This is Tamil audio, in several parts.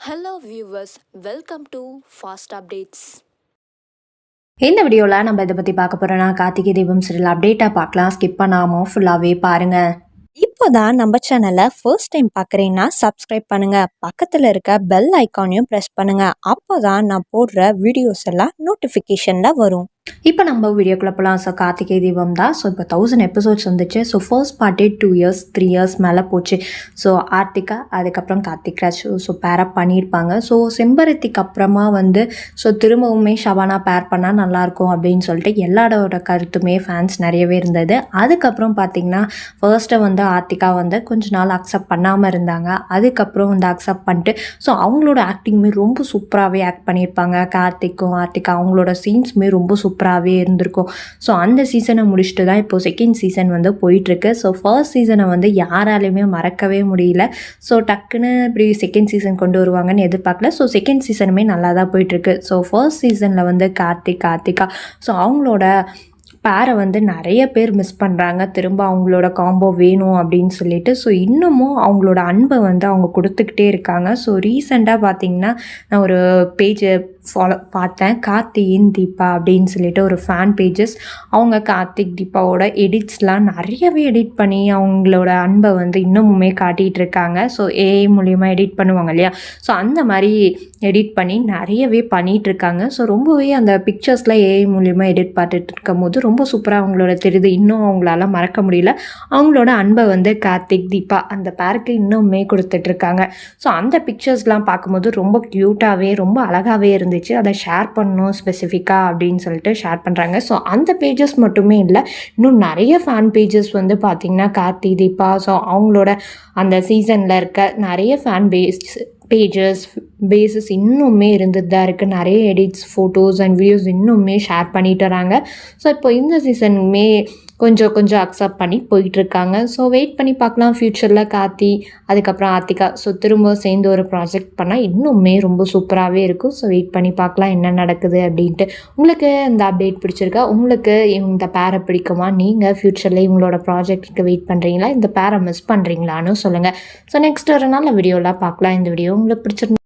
Hello viewers welcome to fast updates இந்த வீடியோவில் நம்ம இதை பற்றி பார்க்க போகிறோன்னா கார்த்திகை தீபம் சீரியல் அப்டேட்டாக பார்க்கலாம். ஸ்கிப் பண்ணாமல் ஃபுல்லாகவே பாருங்கள் இப்போதான் நம்ம சேனலை ஃபர்ஸ்ட் டைம் பார்க்குறீங்கன்னா சப்ஸ்கிரைப் பண்ணுங்க. பக்கத்தில் இருக்க பெல் ஐக்கானையும் ப்ரெஸ் பண்ணுங்க. அப்போதான் நான் போடுற வீடியோஸ் எல்லாம் நோட்டிஃபிகேஷனில் வரும். இப்போ நம்ம வீடியோக்குள்ளே போகலாம் ஸோ கார்த்திகை தீபம் தான். ஸோ இப்போ தௌசண்ட் எபிசோட்ஸ் வந்துச்சு. So first party two years three years மேலே போச்சு. ஸோ ஆர்த்திகா அதுக்கப்புறம் கார்த்திக். ராஜ் ஸோ பேரப் பண்ணியிருப்பாங்க. ஸோ செம்பருத்திக்கு அப்புறமா வந்து ஸோ திரும்பவுமே ஷவானா பேர் பண்ணால் நல்லாயிருக்கும் அப்படின்னு சொல்லிட்டு எல்லாரோட கருத்துமே ஃபேன்ஸ் நிறையவே இருந்தது. அதுக்கப்புறம் பார்த்தீங்கன்னா ஃபர்ஸ்ட்டு வந்து ஆர்த்திகா வந்து கொஞ்ச நாள் அக்செப்ட் பண்ணாமல் இருந்தாங்க. அதுக்கப்புறம் வந்து அக்செப்ட் பண்ணிட்டு ஸோ அவங்களோட ஆக்டிங்குமே ரொம்ப சூப்பராகவே ஆக்ட் பண்ணியிருப்பாங்க. கார்த்திக்கும் ஆர்த்திகா அவங்களோட சீன்ஸுமே ரொம்ப சூப்பராகவே இருந்திருக்கும். ஸோ அந்த சீசனை முடிச்சுட்டு தான் இப்போது செகண்ட் சீசன் வந்து போயிட்டுருக்கு. ஸோ ஃபர்ஸ்ட் சீசனை வந்து யாராலையுமே மறக்கவே முடியல. ஸோ டக்குன்னு இப்படி செகண்ட் சீசன் கொண்டு வருவாங்கன்னு எதிர்பார்க்கல. ஸோ செகண்ட் சீசனுமே நல்லா தான் போயிட்டுருக்கு. ஸோ ஃபர்ஸ்ட் சீசனில் வந்து கார்த்திக் கார்த்திகா. ஸோ அவங்களோட பேரை வந்து நிறைய பேர் மிஸ் பண்ணுறாங்க திரும்ப அவங்களோட காம்போ வேணும் அப்படின்னு சொல்லிட்டு. ஸோ இன்னமும் அவங்களோட அன்பை வந்து அவங்க கொடுத்துக்கிட்டே இருக்காங்க. ஸோ ரீசெண்டாக பார்த்தீங்கன்னா நான் ஒரு பேஜ் ஃபாலோ பார்த்தேன். கார்த்தியின் தீபா அப்படின்னு சொல்லிட்டு ஒரு ஃபேன் பேஜஸ் அவங்க கார்த்திக் தீபாவோட எடிட்ஸ்லாம் நிறையவே எடிட் பண்ணி அவங்களோட அன்பை வந்து இன்னமுமே காட்டிகிட்டு இருக்காங்க. ஸோ ஏஐ மூலயமா எடிட் பண்ணுவாங்க இல்லையா? ஸோ அந்த மாதிரி எடிட் பண்ணி நிறையவே பண்ணிகிட்ருக்காங்க ஸோ ரொம்பவே அந்த பிக்சர்ஸ்லாம் ஏஐ மூலயமா எடிட் பார்த்துட்டு இருக்கும் போது ரொம்ப சூப்பராக அவங்களோட தெரியுது இன்னும் அவங்களால மறக்க முடியல. அவங்களோட அன்பை வந்து கார்த்திக் தீபா அந்த பேருக்கு இன்னுமே கொடுத்துட்ருக்காங்க ஸோ அந்த பிக்சர்ஸ்லாம் பார்க்கும்போது ரொம்ப க்யூட்டாகவே ரொம்ப அழகாகவே இருந்து இருந்துச்சு. அதை ஷேர் பண்ணணும் ஸ்பெசிஃபிக்காக அப்படின்னு சொல்லிட்டு ஷேர் பண்ணுறாங்க ஸோ அந்த பேஜஸ் மட்டுமே இல்லை இன்னும் நிறைய ஃபேன் பேஜஸ் வந்து பார்த்திங்கன்னா கார்த்தி தீபா ஸோ அவங்களோட அந்த சீசனில் இருக்க நிறைய ஃபேன் பேஸ் பேஜஸ் பேஸஸ் இன்னுமே இருந்துட்டு தான் இருக்குது நிறைய எடிட்ஸ் ஃபோட்டோஸ் அண்ட் வீடியோஸ் இன்னுமே ஷேர் பண்ணிட்டு வராங்க. ஸோ இப்போ இந்த சீசனுமே கொஞ்சம் கொஞ்சம் அக்செப்ட் பண்ணி போயிட்டுருக்காங்க ஸோ வெயிட் பண்ணி பார்க்கலாம். ஃப்யூச்சரில் காத்தி அதுக்கப்புறம் ஆர்த்திகா. ஸோ திரும்ப சேர்ந்து ஒரு ப்ராஜெக்ட் பண்ணால் இன்னுமே ரொம்ப சூப்பராகவே இருக்கும். ஸோ வெயிட் பண்ணி பார்க்கலாம் என்ன நடக்குது அப்படின்ட்டு. உங்களுக்கு இந்த அப்டேட் பிடிச்சிருக்கா? உங்களுக்கு இந்த பேரை பிடிக்குமா? நீங்கள் ஃப்யூச்சரில் இவங்களோட ப்ராஜெக்ட்டுக்கு வெயிட் பண்ணுறீங்களா இந்த பேரை மிஸ் பண்ணுறீங்களான்னு சொல்லுங்கள் ஸோ நெக்ஸ்ட் ஒரு நல்ல வீடியோலாம் பார்க்கலாம். இந்த வீடியோ உங்களுக்கு பிடிச்சிருந்தா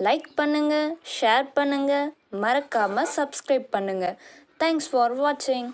லைக் பண்ணுங்கள் ஷேர் பண்ணுங்கள் மறக்காமல் சப்ஸ்கிரைப் பண்ணுங்கள் தேங்க்ஸ் ஃபார் வாட்சிங்